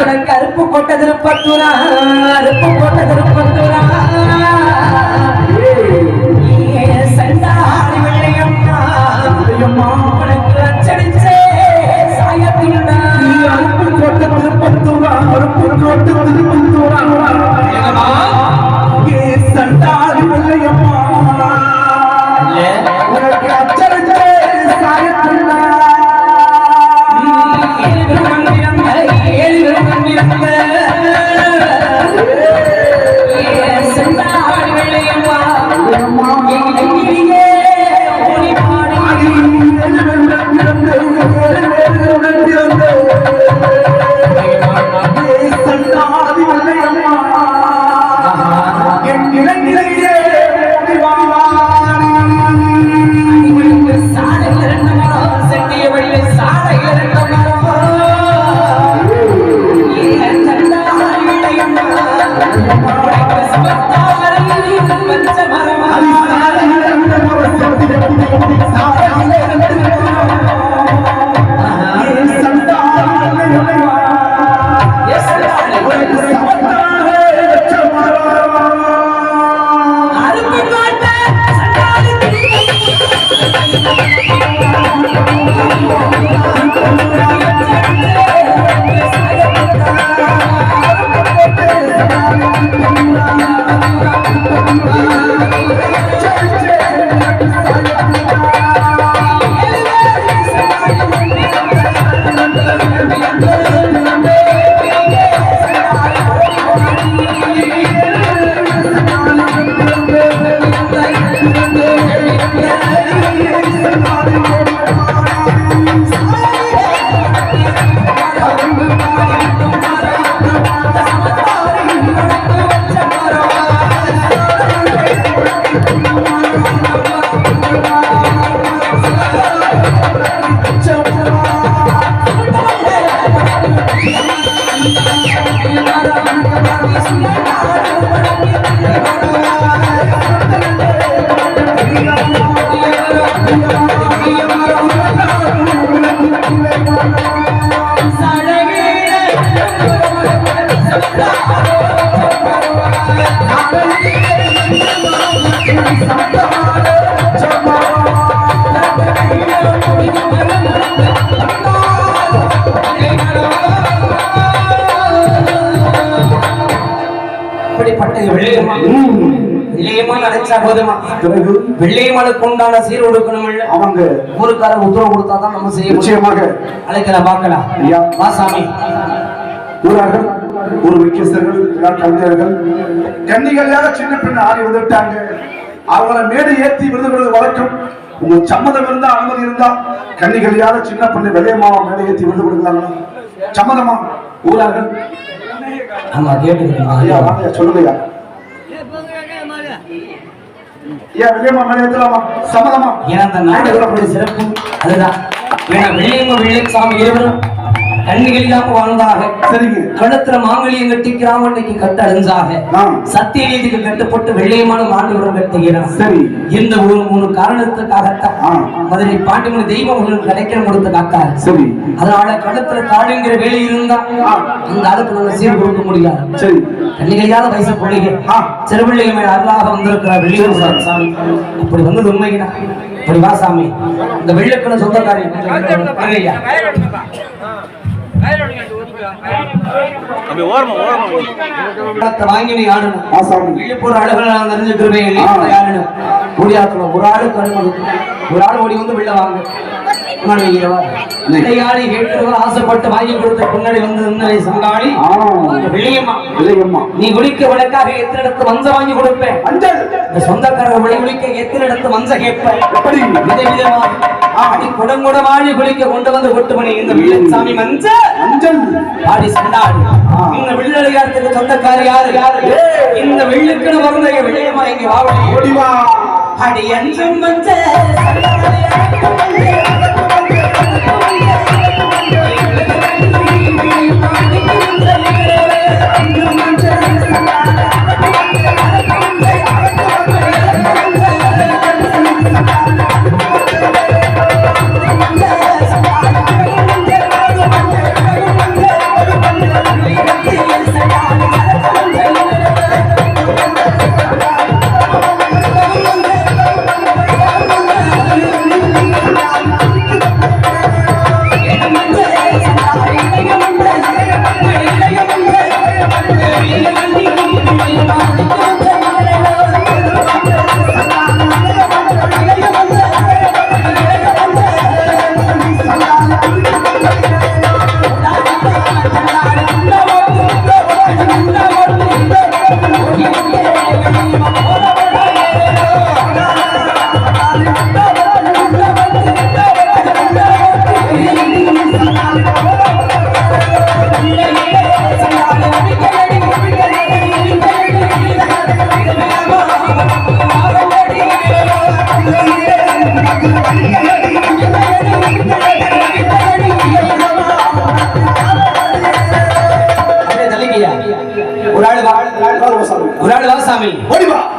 கருப்பு கொட்ட திருப்பத்தூரா அருப்பு கொட்ட திருப்பத்தூரா சண்டாடி வெள்ளையம்மா. வெள்ளையம்மா. உனக்கு அச்சடிச்சே சாயத்தில்டா அருப்பு கோட்டை திருப்பத்தூரா கோட்டை Everybody! இப்படிப்பட்ட வெள்ளையம்மாள் வெள்ளையம்மாள் அழைச்சா போதுமா? பிறகு வெள்ளையம்மாளுக்கு உண்டான சீர் இல்ல அவங்க ஊருக்காரர் உத்தரவு கொடுத்தா தான் நம்ம செய்ய நிச்சயமாக. அழைக்கலாம் பார்க்கலாம் ஐயா. வா சாமி. ஊரார்கள் ஒரு முக்கியஸ்தர்கள் எல்லா கவிஞர்கள் கன்னிகளையாக சின்ன பெண் ஆடி வந்துட்டாங்க அவங்கள மேடை ஏத்தி விருதுகளுக்கு வழக்கம். உங்க சம்மதம் இருந்தா அனுமதி இருந்தா கன்னிகளையாக சின்ன பெண்ணு வெள்ளையம்மாவை மேடை ஏத்தி விருது கொடுக்கலாங்களா சம்மதமா? ஊரார்கள் ஆமா ஐயா கேட்டுக்கிறேன் வாங்க சொல்லுங்கய்யா ஐயா. வெள்ளையம்மா மேடை ஏத்தலாமா சம்மதமா ஏன்னா அந்த நாடுகளோட சிறப்பு? அதுதான். ஏன்னா வெள்ளையம்மா வெள்ளைசாமி இருவரும் கண்ணிகளில்லாம வாழ்ந்தாக. சரிங்க. கழுத்துல மாங்கலியம் கட்டி கிராமண்டைக்கு கட்ட அழிஞ்சாக. சத்தியநீதிக்கு கட்டுப்பட்டு வெள்ளையமான மாண்டுபுரம் கட்டுகிறான் சரி. இந்த ஒரு மூணு காரணத்துக்காகத்தான். மதுரை பாண்டிமணி தெய்வம் உங்களுக்கு கிடைக்கிற கொடுத்து காக்காரு சரி. அதனால கழுத்துல தாடுங்கிற வேலை இருந்தா. அந்த நம்ம சீர் கொடுக்க முடியாது. சரி. கண்ணிகையாத வயசு பிள்ளைங்க. சிறுபிள்ளைங்க மேல அருளாக வந்திருக்கிறார் வெளியூர் சாமி. அப்படி வந்தது உண்மைக்குதான் இப்படி வா சாமி. இந்த வெள்ளுக்குன்னு சொந்தக்காரி ஐயா ஒரு ஆளு கருமது ஒரு ஆள் ஓடி வந்து வெளில வாங்க. விளையாடி கேட்கிறவா ஆசைப்பட்டு வாங்கி கொடுத்த பின்னாடி வந்து சங்காளி. வெளியம்மா வெள்ளையம்மா நீ குளிக்க விளக்காக எத்தனை இடத்து மஞ்ச வாங்கி கொடுப்பேன் இந்த சொந்தக்காரர் விளை குளிக்க எத்தனை இடத்து மஞ்ச கேட்பேன் எப்படி? வித விதமா ஆடி குளிக்க கொண்டு வந்து கொட்டு மணி இந்த சாமி மஞ்ச அஞ்சல் ஆடி சண்டாடி. இந்த வெள்ளடியாரத்துக்கு சொந்தக்காரி யாரு? யாரு? இந்த வெள்ளுக்குன்னு பிறந்த எங்க வெள்ளையம்மா இங்க வாவடி ஓடிவா. அடி அஞ்சும் I'm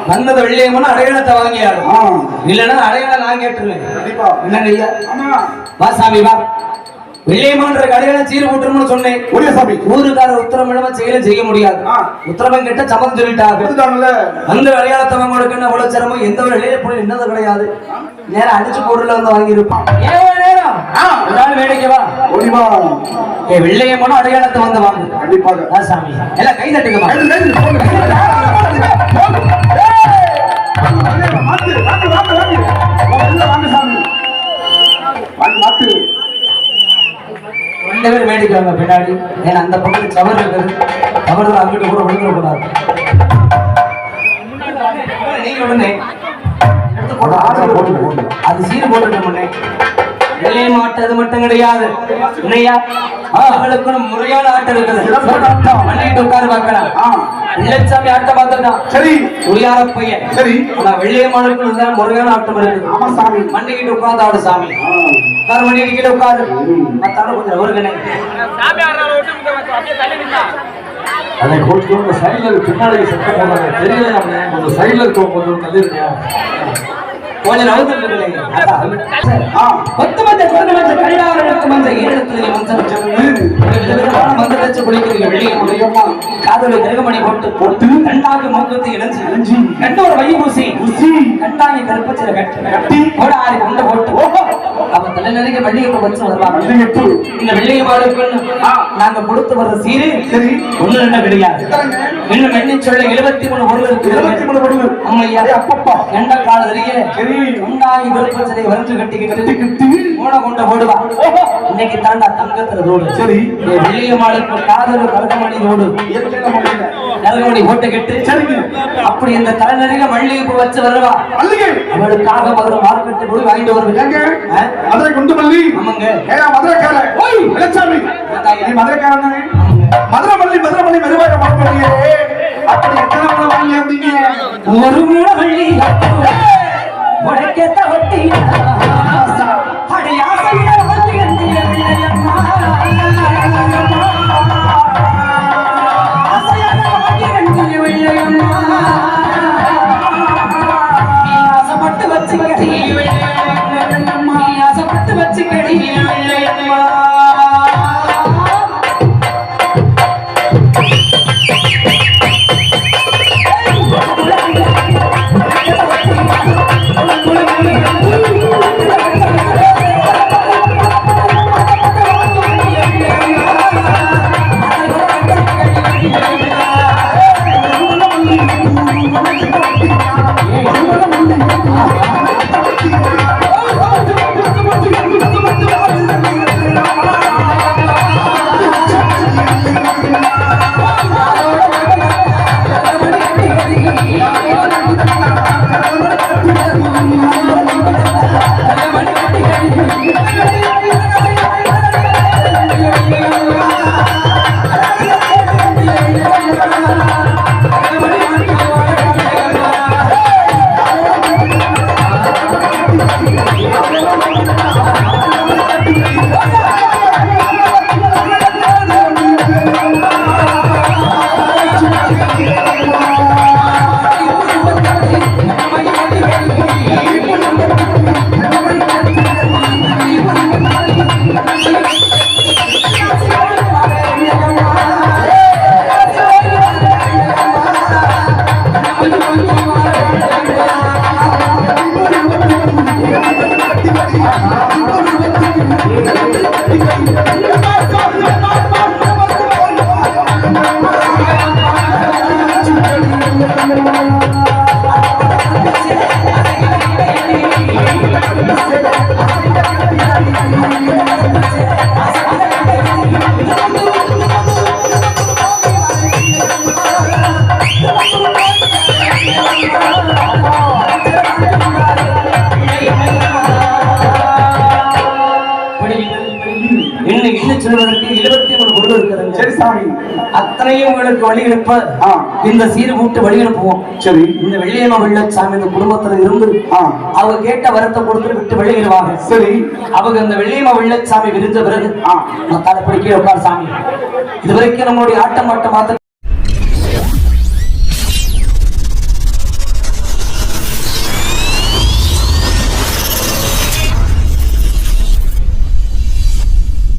மஞ்ச வெள்ளையம்மன் அடையாளத்தை வாங்கியாரு ஆ, இல்லைன்னா அடையாளம் நான் கேட்டுருவேன் கண்டிப்பா என்னங்க ஐயா ஆமா வா சாமி வா வெள்ளையம்மன்ற அடையாளம் சீர் போட்டுருன்னு சொன்னேன் சாமி ஊருக்கார உத்தரம் இல்லாம செயல செய்ய முடியாது. உத்தரவன் கிட்ட சமம் சொல்லிட்டாங்க அந்த அடையாளத்தை வாங்க என்ன அவ்வளவு சிரமம் எந்த ஒரு இளைய பொருள் என்னது கிடையாது நேரம் அடிச்சு பொருள்ல வந்து வாங்கியிருப்பான் நேரம் ஆ. ஒரு நாள் வேலைக்கு வா ஓடிவா ஏ வெள்ளையம்மனும் அடையாளத்தை வந்து வாங்க கண்டிப்பாக சாமி எல்லாம் கை தட்டுங்கம்மா உள்ள வாங்க சாமி. ரெண்டு பேரும் வேடிக்கை பின்னாடி. ஏன்னா அந்த பக்கத்து சவர் இருக்குது? சவர் அங்கிட்டு கூட விழுந்துடக்கூடாது. நீங்க உடனே போட்டு அது சீர் போட்டு முன்னே. வெள்ளை மாட்டு அது மட்டும் கிடையாது. இல்லையா அவர்களுக்கு முறையான ஆட்டம் இருக்குது. பண்ணிட்டு உட்காரு பார்க்கலாம் இளச்சாமி ஆட்டம் பார்த்துட்டான் சரி. குடியார பையன் சரி. ஆனா வெள்ளையம்மாளுக்கு இருந்தா முறையான ஆட்டம் இருக்குது. ஆமா சாமி. மண்டிக்கிட்டு உட்கார்ந்து ஆடு சாமி. உட்கார மண்டிக்கிட்டு உட்காரு. மத்தாலும் கொஞ்சம் சாமி ஆடுறாரு அப்படியே தள்ளி நின்னா அதை கொஞ்சம் சைடுல பின்னாடி சத்தம் போடுறாங்க தெரியல கொஞ்சம் சைடுல இருக்கவங்க கொஞ்சம் தள்ளி கொஞ்சம் நவுந்துட்டு இல்லைங்க அதான். ஆ, பத்து மஞ்ச குளிக்கிறீங்க வெளியே முடியுமா காதல கிரகமணி போட்டு போட்டு இணைஞ்சு இணைஞ்சு ஒரு வை ஊசி ஊசி கருப்பச்சில கட்டி ஆறு கொண்டு போட்டு ஓஹோ அவ தலை நிறைய வெள்ளியப்ப வச்சு வருவாங்க வெள்ளியப்பு. இந்த வெள்ளிய பாலுக்குன்னு நாங்க கொடுத்து வர்ற சீரு சரி ஒண்ணு ரெண்டு கிடையாது? இன்னும் எண்ணி சொல்ல எழுபத்தி மூணு பொருள் இருக்கு இருபத்தி மூணு படுவு. அம்மையா அப்பப்பா. எண்ட காலத்திலேயே சரி. உண்டாகி விருப்பச்சலை வரைஞ்சு கட்டிக்கிட்டு. மூணை கொண்ட போடுவா இன்னைக்கு தாண்டா தங்கத்துல ரோடு சரி. வெள்ளியம்மாளுக்கு காதல் கருகமணி ரோடு இயற்கையில கருகமணி போட்டுக்கிட்டு சரிங்க. அப்படி இந்த தலைநறிக மல்லிகைப்பூ வச்சு வருவா? மல்லிகை. அவளுக்காக மதுரை மார்க்கெட்டு போய் வாங்கிட்டு? ஆ? மதுரை குண்டு மல்லி ஆமாங்க. ஏயா மதுரைக்காரன்! ஓய் இளச்சாமி நீ மதுரைக்காரன் தானே? மதுரை மல்லி மதுரை மல்லி மெதுவாக மாட்டீங்க அப்படி எத்தனை முறை வாங்கி வந்தீங்க ஒரு முழவள்ளி உடைக்கத்த ஒட்டி அடையாசையில ஆசைப்பட்டு அத்தனையும் உங்களுக்கு வழி. இந்த சீர் கூட்டு வழி அனுப்புவோம் சரி இந்த வெள்ளியம்மா வெள்ளச்சாமி இந்த குடும்பத்துல இருந்து. அவங்க கேட்ட வரத்தை கொடுத்து விட்டு வெளியிடுவாங்க சரி அவங்க இந்த வெள்ளியம்மா வெள்ளச்சாமி விரிஞ்ச பிறகு ஆ. தலைப்படி கீழே உட்கார் சாமி இது வரைக்கும் நம்மளுடைய ஆட்டம் ஆட்டம் பார்த்து